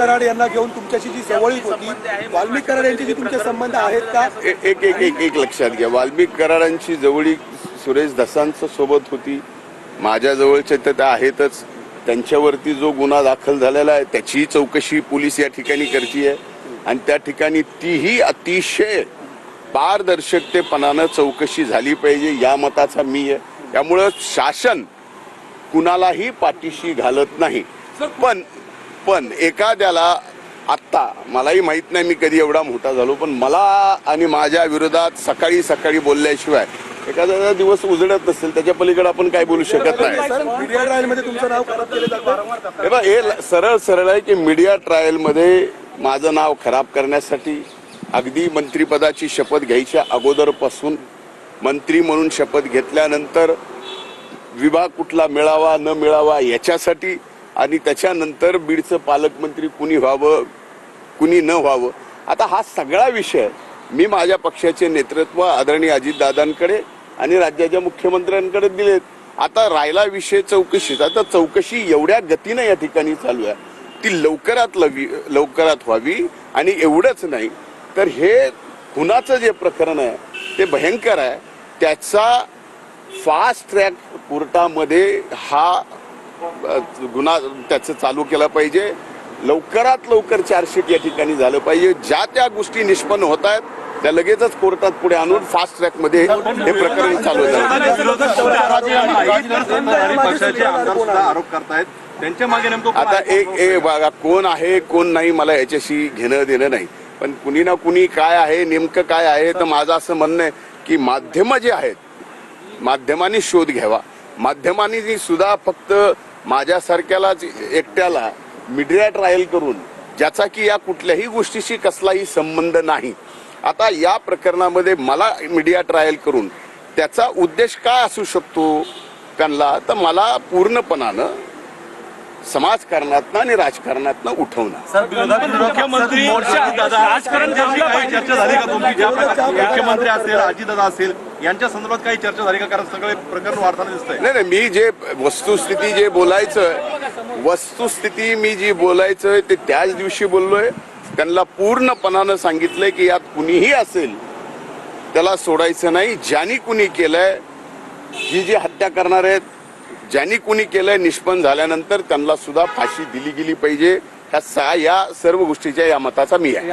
कराड यांना घेऊन तुमच्याशी जी जवळीक होती वाल्मिक कराड यांची जी तुमचे संबंध आहेत का? एक एक एक एक लक्षात घ्या. वाल्मिक कराडांची जवळी सुरेश धसांचं सोबत होती. माझ्या जवळचे तर त्या आहेतच. त्यांच्यावरती जो गुन्हा दाखल झालेला आहे त्याचीही चौकशी पोलीस या ठिकाणी करते आणि त्या ठिकाणी तीही अतिशय पारदर्शकतेपणानं चौकशी झाली पाहिजे या मताचा मी आहे. त्यामुळं शासन कुणालाही पाठीशी घालत नाही. पण पण एखाद्याला आत्ता मलाही माहीत नाही मी कधी एवढा मोठा झालो पण मला आणि माझ्या विरोधात सकाळी सकाळी बोलल्याशिवाय एखादा दिवस उजळत नसेल त्याच्या पलीकडे आपण काय बोलू शकत नाही. हे हे सरळ सरळ आहे की मीडिया ट्रायलमध्ये माझं नाव खराब करण्यासाठी अगदी मंत्रीपदाची शपथ घ्यायच्या अगोदरपासून मंत्री म्हणून शपथ घेतल्यानंतर विभाग कुठला मिळावा न मिळावा याच्यासाठी आणि त्याच्यानंतर बीडचं पालकमंत्री कुणी व्हावं कुणी न व्हावं आता हा सगळा विषय मी माझ्या पक्षाचे नेतृत्व आदरणीय अजितदादांकडे आणि राज्याच्या मुख्यमंत्र्यांकडे दिलेत. आता राहिला विषय चौकशीचा आता चौकशी एवढ्या गतीनं या ठिकाणी चालू आहे. ती लवकरात लवी लवकरात व्हावी आणि एवढंच नाही तर हे खुनाचं जे प्रकरण आहे ते भयंकर आहे. त्याचा फास्ट ट्रॅक कोर्टामध्ये हा गुन्हा त्याचं चालू केला पाहिजे. लवकरात लवकर चार्जशीट या ठिकाणी झालं पाहिजे. ज्या त्या गोष्टी निष्पन्न होत आहेत त्या लगेचच कोर्टात पुढे आणून फास्ट ट्रॅकमध्ये हे प्रकरण चालू झालं. आरोप करतायत त्यांच्या मागे आता एक एक बघा कोण आहे कोण नाही मला याच्याशी घेणं देणं नाही. पण कुणी ना कुणी काय आहे नेमकं काय आहे तर माझं असं म्हणणं आहे की माध्यमं जे आहेत माध्यमांनी शोध घ्यावा. माध्यमांनी सुद्धा फक्त माझ्यासारख्यालाच एकट्याला मीडिया ट्रायल करून ज्याचा की या कुठल्याही गोष्टीशी कसलाही संबंध नाही. आता या प्रकरणामध्ये मला मीडिया ट्रायल करून त्याचा उद्देश काय असू शकतो त्यांना? तर मला पूर्णपणानं समाजकारणातनं आणि राजकारणातनं उठवणं मुख्यमंत्री अजितदादा राजकारण यांच्याशी जमलं काही पाहिजे. चर्चा झाली का तुमची ज्या प्रकारे मुख्यमंत्री असेल अजितदादा असेल यांच्या संदर्भात काही चर्चा झाली का? कारण सगळे प्रकरण वाढताना दिसत नाही नाही मी जे वस्तुस्थिती जे बोलायचं वस्तुस्थिती मी जी बोलायचं ते त्याच दिवशी बोललोय. त्यांना पूर्णपणानं सांगितलंय की यात कुणीही असेल त्याला सोडायचं नाही. ज्यांनी कुणी केलंय ही जी हत्या करणार आहेत ज्यांनी कुणी केलंय निष्पन्न झाल्यानंतर त्यांना सुद्धा फाशी दिली गेली पाहिजे. ह्या सा या सर्व गोष्टीच्या या मताचा मी आहे.